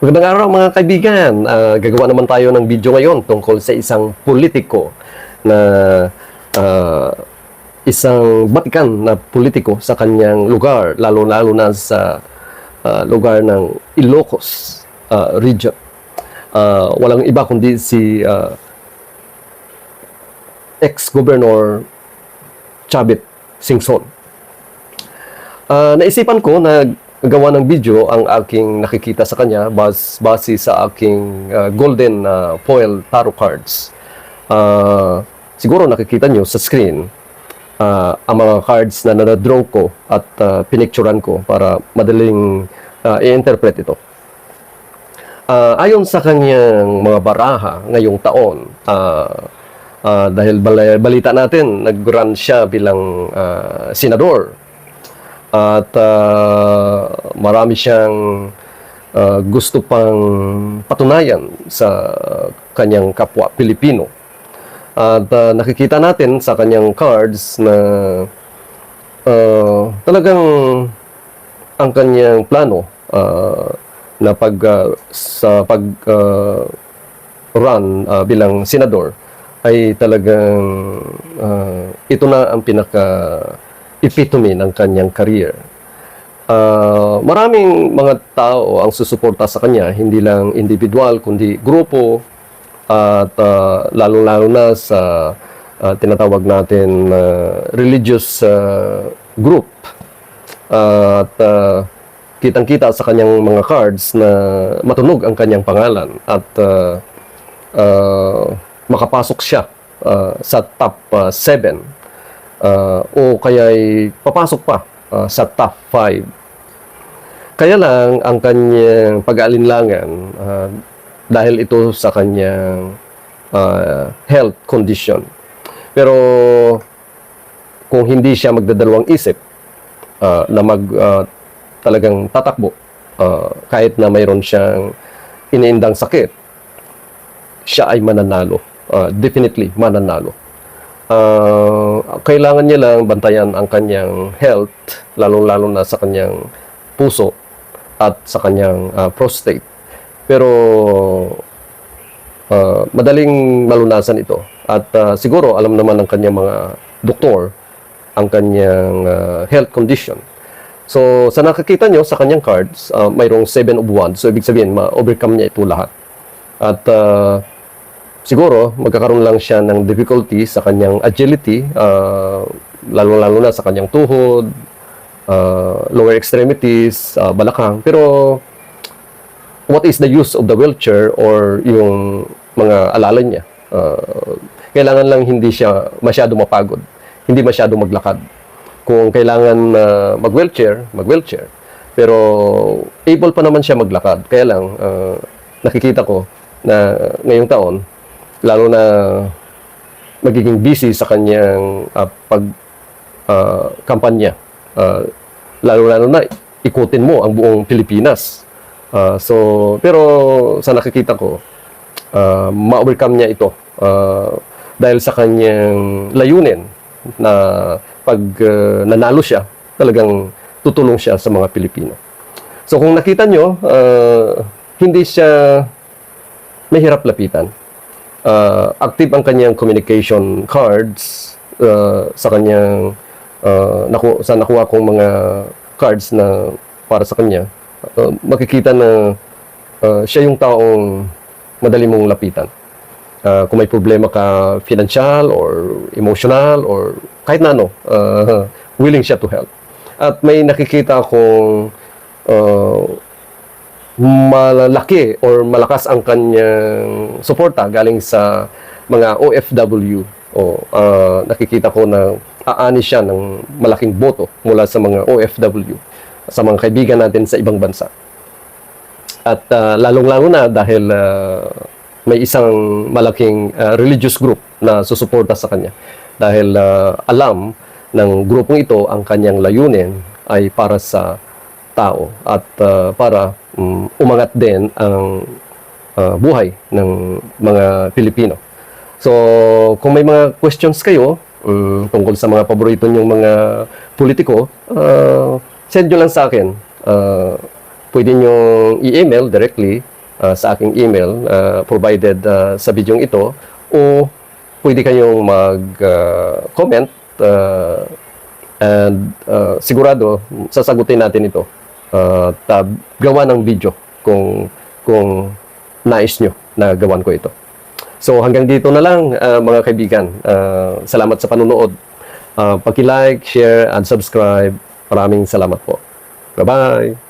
Magandang araw mga kaibigan. Ah, gagawa naman tayo ng video ngayon tungkol sa isang politiko na ah, isang batikan na politiko sa kanyang lugar, lalo-lalo na sa ah, lugar ng Ilocos ah, region. Ah, walang iba kundi si ah, ex-governor Chavit Singson. Ah, naisipan ko na gawa ng video ang aking nakikita sa kanya bas, base sa aking ah, golden ah, foil tarot cards. Ah, siguro nakikita nyo sa screen ah, ang mga cards na nanadraw ko at ah, pinicturan ko para madaling ah, i-interpret ito. Ah, ayon sa kanyang mga baraha ngayong taon, ah, ah, dahil balita natin, nag-run siya bilang ah, senador. At ah, marami siyang ah, gusto pang patunayan sa kanyang kapwa Pilipino. At ah, nakikita natin sa kanyang cards na ah, talagang ang kanyang plano ah, na pag ah, sa pag ah, run ah, bilang senador ay talagang ah, ito na ang pinaka epitome ng kanyang career. Ah, maraming mga tao ang susuporta sa kanya, hindi lang individual kundi grupo at ah, lalo-lalo na sa ah, tinatawag natin na religious ah, group. at ah, kitang-kita sa kanyang mga cards na matunog ang kanyang pangalan at ah, ah, makapasok siya ah, sa top 7 o kaya'y papasok pa ah, sa top 5 kaya lang ang kanyang pag-aalinlangan ah, dahil ito sa kanyang ah, health condition. Pero kung hindi siya magdadalawang isip ah, na mag ah, talagang tatakbo ah, kahit na mayroon siyang iniindang sakit, siya ay mananalo. Ah, definitely mananalo. Ah, kailangan niya lang bantayan ang kanyang health, lalong-lalo na sa kanyang puso at sa kanyang ah, prostate. Pero ah, madaling malunasan ito. At ah, siguro alam naman ng kanyang mga doktor ang kanyang ah, health condition. So, sa nakikita nyo sa kanyang cards, ah, mayroong 7 of wands. So, ibig sabihin, ma-overcome niya ito lahat. At ah, siguro, magkakaroon lang siya ng difficulty sa kanyang agility, ah, lalo-lalo na sa kanyang tuhod, ah, lower extremities, ah, balakang. Pero, what is the use of the wheelchair or yung mga alalay niya? Ah, kailangan lang hindi siya masyado mapagod, hindi masyado maglakad. Kung kailangan na mag-wheelchair, mag-wheelchair. Pero able pa naman siya maglakad. Kaya lang, ah, nakikita ko na ngayong taon, lalo na magiging busy sa kanyang ah, pag ah, kampanya. Ah, lalo-lalo na ikutin mo ang buong Pilipinas. Ah, so, pero sa nakikita ko, ah, ma-overcome niya ito ah, dahil sa kanyang layunin na pag ah, nanalo siya, talagang tutulong siya sa mga Pilipino. So kung nakita nyo, ah, hindi siya mahirap lapitan. Ah, active ang kanyang communication cards ah, sa kanyang ah, naku, sa nakuha kong mga cards na para sa kanya. Ah, makikita na ah, siya yung taong madali mong lapitan. Ah, kung may problema ka financial or emotional or kahit na ano, ah, willing siya to help. At may nakikita akong ah, malaki or malakas ang kanyang suporta galing sa mga OFW o ah, nakikita ko na aani siya ng malaking boto mula sa mga OFW sa mga kaibigan natin sa ibang bansa. At ah, lalong-lalo na dahil ah, may isang malaking ah, religious group na susuporta sa kanya. Dahil ah, alam ng grupong ito ang kanyang layunin ay para sa tao at ah, para mm, umangat din ang ah, buhay ng mga Pilipino. So, kung may mga questions kayo mm, tungkol sa mga paborito niyong mga politiko, ah, send nyo lang sa akin. Ah, pwede nyo i-email directly uh, sa aking email uh, provided uh, sa video ito o pwede kayong mag-comment uh, and uh, sigurado sasagutin natin ito uh, tab gawa ng video kung kung nais nyo na gawan ko ito. So hanggang dito na lang uh, mga kaibigan. Uh, salamat sa panunood. Uh, paki-like, share, and subscribe. Maraming salamat po. Bye-bye!